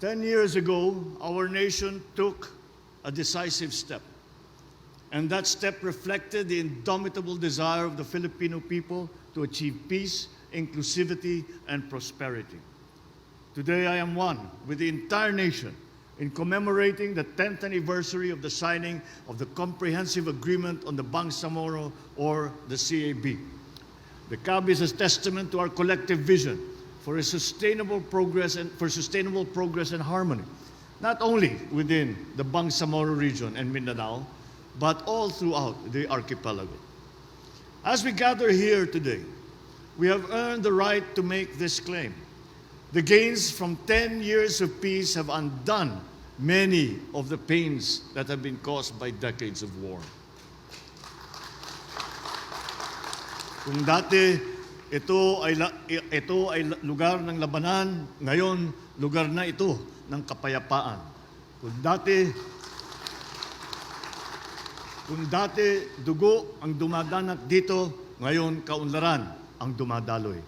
Ten years ago, our nation took a decisive step. And that step reflected the indomitable desire of the Filipino people to achieve peace, inclusivity, and prosperity. Today, I am one with the entire nation in commemorating the 10th anniversary of the signing of the Comprehensive Agreement on the Bangsamoro or the CAB. The CAB is a testament to our collective vision for a sustainable progress and for sustainable progress and harmony, not only within the Bangsamoro region and Mindanao, but all throughout the archipelago. As we gather here today, we have earned the right to make this claim. The gains from 10 years of peace have undone many of the pains that have been caused by decades of war. Kung dati ito ay ito ay lugar ng labanan, ngayon lugar na ito ng kapayapaan. Kung dati kung dati dugo ang dumadanat dito, ngayon kaunlaran ang dumadaloy.